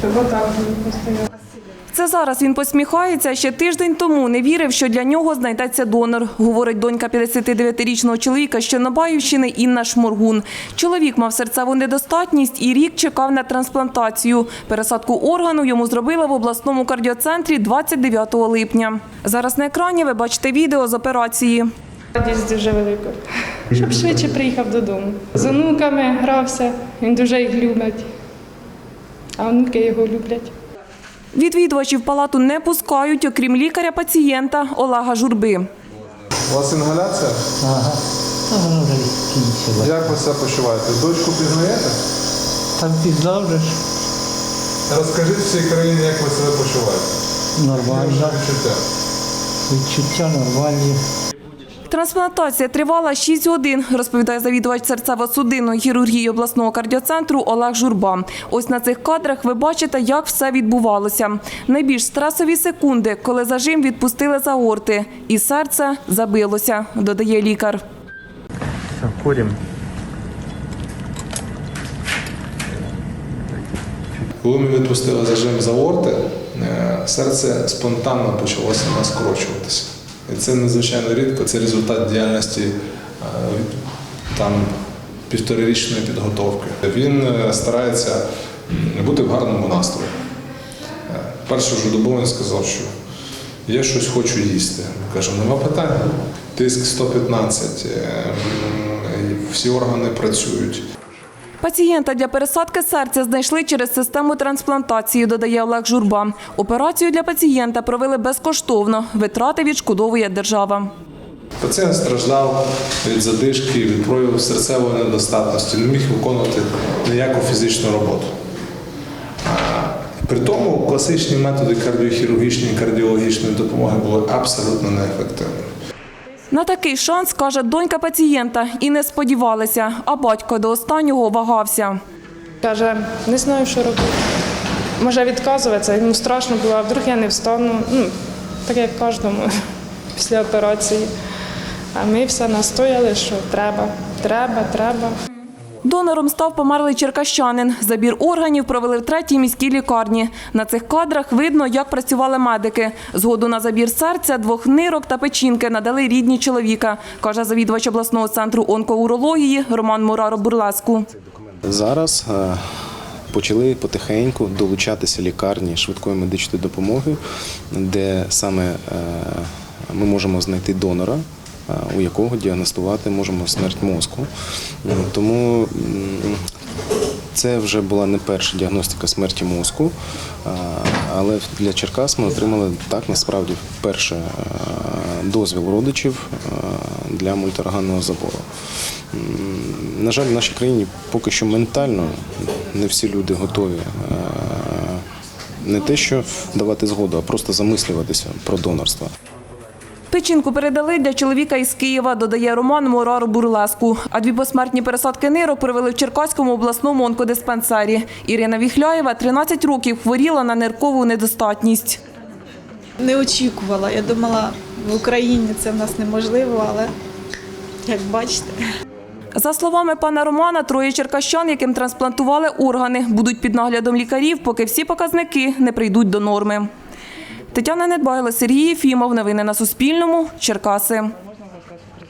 Щоб отак постійно. Це зараз він посміхається. Ще тиждень тому не вірив, що для нього знайдеться донор, говорить донька 59-річного чоловіка з Чорнобаївщини Інна Шморгун. Чоловік мав серцеву недостатність і рік чекав на трансплантацію. Пересадку органу йому зробили в обласному кардіоцентрі 29 липня. Зараз на екрані ви бачите відео з операції. Радість дуже велика. Щоб швидше приїхав додому. З онуками грався, він дуже їх любить. А онуки його люблять. Відвідувачів палату не пускають, окрім лікаря пацієнта Олега Журби. У вас інгаляція? Ага. Та воно вже кінчило. Як ви себе почуваєте? Дочку пізнаєте? Там пізнав же ж Розкажіть всій країні, як ви себе почуваєте. нормально. відчуття. Відчуття нормальні. Трансплантація тривала 6 годин, розповідає завідувач серцево-судинної хірургії обласного кардіоцентру Олег Журба. Ось на цих кадрах ви бачите, як все відбувалося. Найбільш стресові секунди, коли зажим відпустили з аорти, і серце забилося, додає лікар. Все, курим. Коли ми відпустили зажим з аорти, е, серце спонтанно почалося у нас скорочуватися. І це надзвичайно рідко. Це результат діяльності е, там півторарічної підготовки. Він е, старається бути в гарному настрої. Е, Першу ж добу він сказав, що я щось хочу їсти. Ми кажемо, нема питань. Тиск 115, е, м, і всі органи працюють. Пацієнта для пересадки серця знайшли через систему трансплантації, додає Олег Журба. Операцію для пацієнта провели безкоштовно. Витрати відшкодовує держава. Пацієнт страждав від задишки, від прояву серцевої недостатності, не міг виконувати ніяку фізичну роботу. При тому класичні методи кардіохірургічної і кардіологічної допомоги були абсолютно неефективними. На такий шанс, каже донька пацієнта, і не сподівалася, а батько до останнього вагався. Каже, не знаю, що робити. Може відказуватися, йому страшно було, а вдруг я не встану. Ну, так як кожному після операції. А ми все настояли, що треба, треба, треба. Донором став померлий черкащанин. Забір органів провели в третій міській лікарні. На цих кадрах видно, як працювали медики. Згоду на забір серця, двох нирок та печінки надали рідні чоловіка, каже завідувач обласного центру онкоурології Роман Мураро Бурлеску. Зараз е, почали потихеньку долучатися лікарні швидкої медичної допомоги, де саме е, ми можемо знайти донора. Е, У якого діагностувати можемо смерть мозку. Тому це вже була не перша діагностика смерті мозку, але для Черкас ми отримали так насправді перше е, дозвіл родичів е, для мультиорганного забору. На жаль, в нашій країні поки що ментально не всі люди готові е, не те, що давати згоду, а просто замислюватися про донорство. Печінку передали для чоловіка із Києва, додає Роман Мураро Бурлеску. А дві посмертні пересадки нирок провели в Черкаському обласному онкодиспансері. Ірина Віхляєва 13 років хворіла на ниркову недостатність. Не очікувала. Я думала, в Україні це в нас неможливо, але як бачите. За словами пана Романа, троє черкащан, яким трансплантували органи, будуть під наглядом лікарів, поки всі показники не прийдуть до норми. Тетяна Недбайло, Сергій Єфімов. Новини на Суспільному. Черкаси.